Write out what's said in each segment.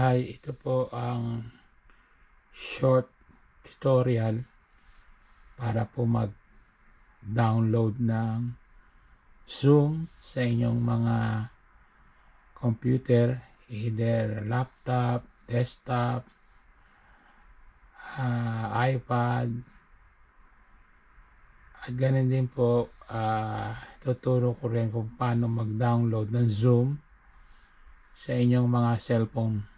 Hi, ito po ang short tutorial para po mag-download ng Zoom sa inyong mga computer, either laptop, desktop, ah, iPad, at ganun din po, ah, tuturo ko rin kung paano mag-download ng Zoom sa inyong mga cellphone.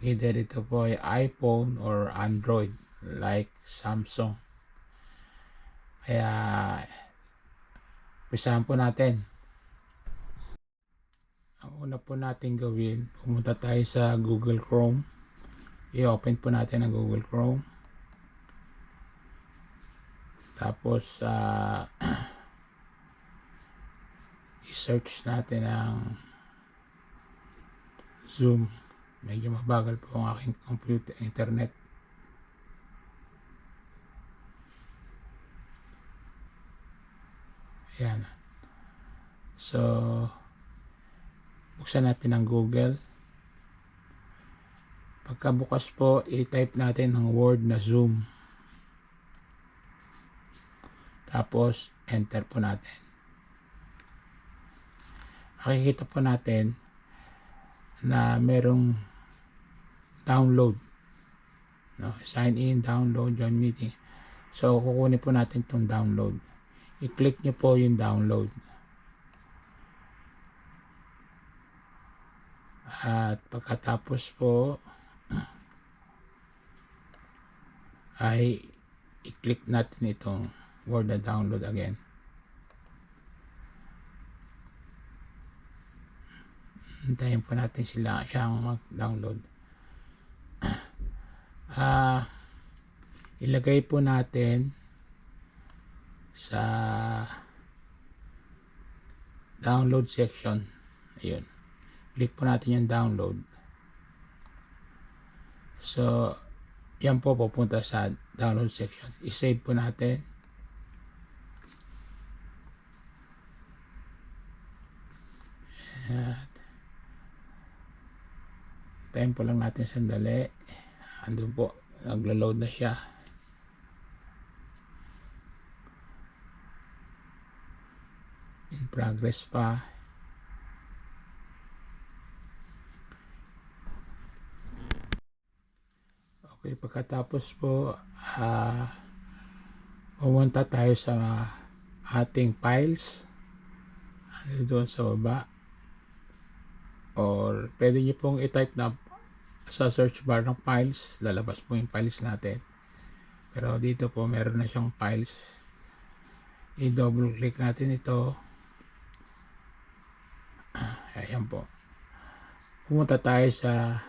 Either ito po ay iPhone or Android like Samsung. Kaya, pisahan po natin. Ang una po natin gawin, pumunta tayo sa Google Chrome. I-open po natin ang Google Chrome. Tapos, ah, i-search natin ang Zoom. Medyo mabagal po ang aking computer, internet. Ayan. So, buksan natin ang Google. Pagkabukas po, i-type natin ang word na Zoom. Tapos, enter po natin. Makikita po natin na merong download. No? Sign in, download, join meeting. So, kukunin po natin itong download. I-click nyo po yung download. At pagkatapos po, ay i-click natin itong word na download again. Hintayin po natin sila siyang mag-download. Ah, ilagay po natin sa download section. Ayun. Click po natin yung download. So, yan po pupunta sa download section. I-save po natin. At Tayin po lang natin sandali. Andun po, naglo-load na siya. In progress pa. Okay, pagkatapos po, ah, pumunta tayo sa ating files. Ano doon sa baba or pwede nyo pong i-type na sa search bar ng files lalabas po yung files natin. Pero dito po meron na siyang files. I-double click natin ito. Ayan po. Pumunta tayo sa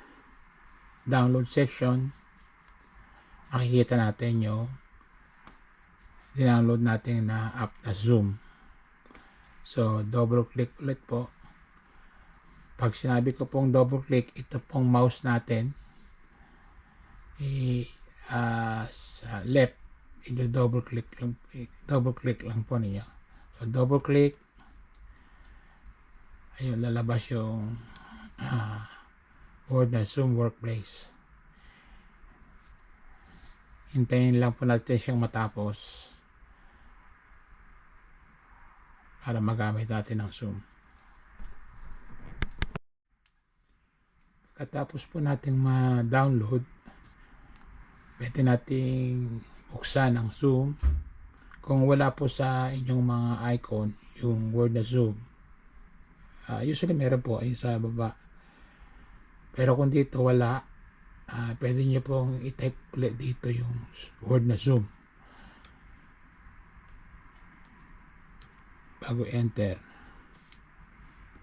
download section. Makikita natin yung dinownload natin na app na Zoom. So double click ulit po pag sinabi ko pong double click, ito pong mouse natin, i, uh, sa left, ito double click lang, double click lang po niya. So double click, ayun, lalabas yung uh, word na Zoom Workplace. Hintayin lang po natin siyang matapos para magamit natin ang Zoom. Katapos po nating ma-download, pwede nating buksan ang Zoom. Kung wala po sa inyong mga icon, yung word na Zoom, uh, usually meron po ayun sa baba. Pero kung dito wala, uh, pwede nyo pong i-type ulit dito yung word na Zoom. Bago enter,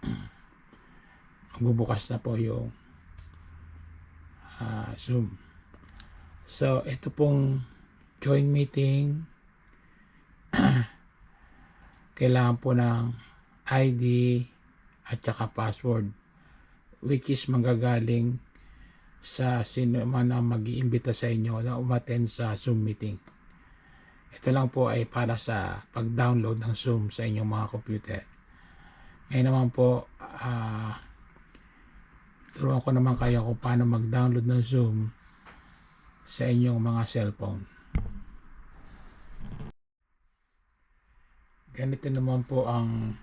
magbubukas na po yung Zoom. So, ito pong join meeting. Kailangan po ng ID at saka password which is manggagaling sa sino man ang mag-iimbita sa inyo na umaten sa Zoom meeting. Ito lang po ay para sa pag-download ng Zoom sa inyong mga computer. Ngayon naman po, uh, turuan ko naman kayo kung paano mag-download ng Zoom sa inyong mga cellphone. Ganito naman po ang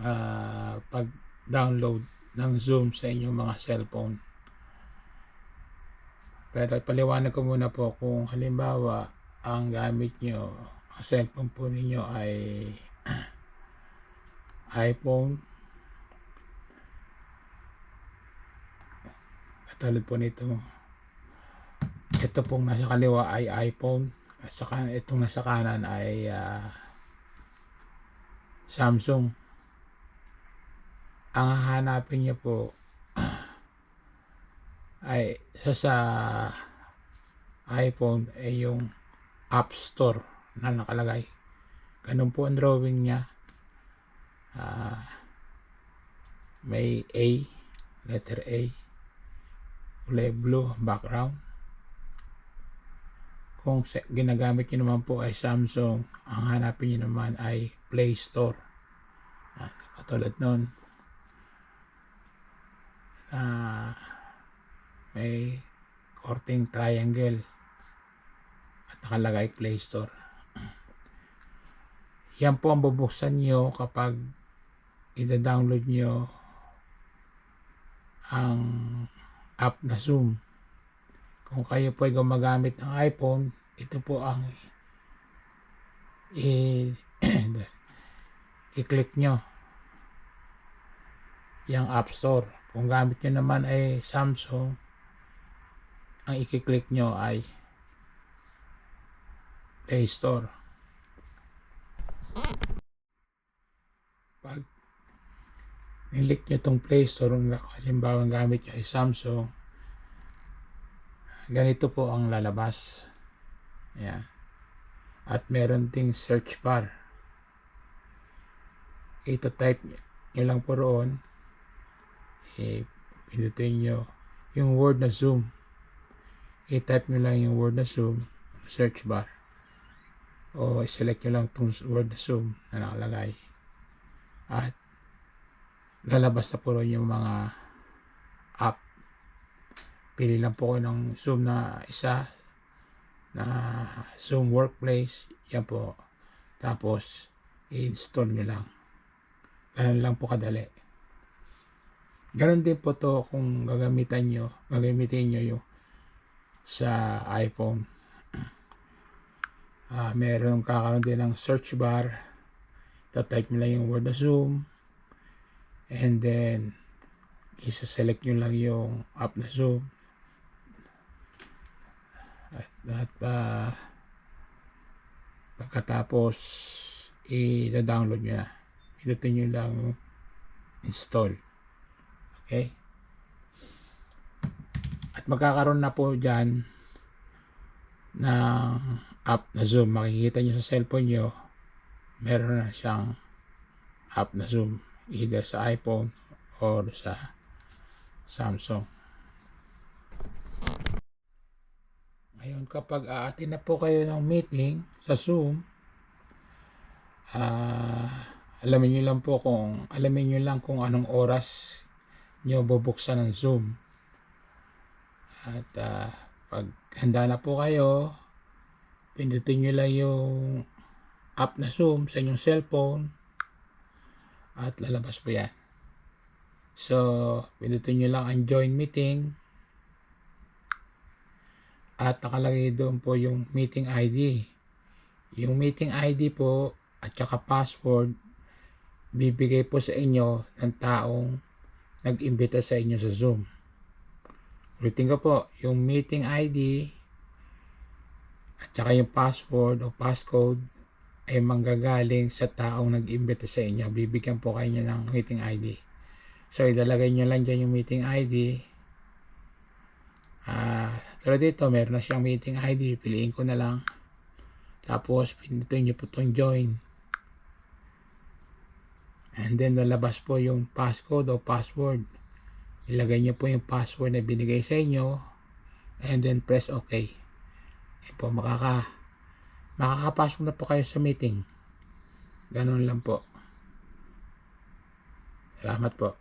ah, pag-download ng Zoom sa inyong mga cellphone. Pero ipaliwanag ko muna po kung halimbawa ang gamit nyo, ang cellphone po ninyo ay iPhone. Katulad po nito. Ito pong nasa kaliwa ay iPhone. At saka itong nasa kanan ay ah, Samsung. Ang hahanapin niyo po ay sa sa iPhone ay yung App Store na nakalagay. Ganun po ang drawing niya. Ah, may A, letter A, kulay blue background. Kung ginagamit niyo naman po ay Samsung, ang hanapin niyo naman ay Play Store. Ah, katulad nun. Ah, may korting triangle at nakalagay Play Store. Yan po ang bubuksan nyo kapag ida-download nyo ang app na Zoom. Kung kayo po ay gumagamit ng iPhone, ito po ang i-click nyo yung App Store. Kung gamit nyo naman ay Samsung, ang i-click nyo ay Play Store. Pag nilik nyo tong Play Store, kung halimbawa gamit nyo ay Samsung, ganito po ang lalabas. Ayan. At meron ding search bar. Ito type nyo lang po roon. Eh, pinutin nyo yung word na Zoom. I-type nyo lang yung word na Zoom, search bar. O select nyo lang itong word na Zoom na nakalagay. At lalabas na po yung mga app. Pili lang po kayo ng Zoom na isa na Zoom Workplace. Yan po. Tapos, i-install nyo lang. Ganun lang po kadali. Ganon din po to kung gagamitan nyo, gagamitin nyo yung sa iPhone. Ah, meron kakaroon din ng search bar. Tatype nyo lang yung word na Zoom. And then, isa-select nyo lang yung app na Zoom. At, at ah, pagkatapos, i-download nyo na. Pinutin nyo lang install. Okay? At magkakaroon na po dyan ng app na Zoom. Makikita nyo sa cellphone nyo, meron na siyang app na Zoom. Either sa iPhone or sa Samsung. Ngayon, kapag aatin na po kayo ng meeting sa Zoom, ah, alamin nyo lang po kung, alamin nyo lang kung anong oras nyo bubuksan ng Zoom. At ah, pag handa na po kayo, pindutin nyo lang yung app na Zoom sa inyong cellphone at lalabas po yan. So, pindutin nyo lang ang join meeting at nakalagay doon po yung meeting ID. Yung meeting ID po at saka password bibigay po sa inyo ng taong nag-imbita sa inyo sa Zoom. Ulitin ko po, yung meeting ID at saka yung password o passcode ay manggagaling sa taong nag-imbita sa inyo. Bibigyan po kayo ng meeting ID. So, idalagay nyo lang dyan yung meeting ID. Ah, pero dito, meron na siyang meeting ID. Piliin ko na lang. Tapos, pinutin nyo po itong join. And then, lalabas po yung passcode o password. Ilagay nyo po yung password na binigay sa inyo. And then, press OK. Yan po, makaka, makakapasok na po kayo sa meeting. Ganun lang po. Salamat po.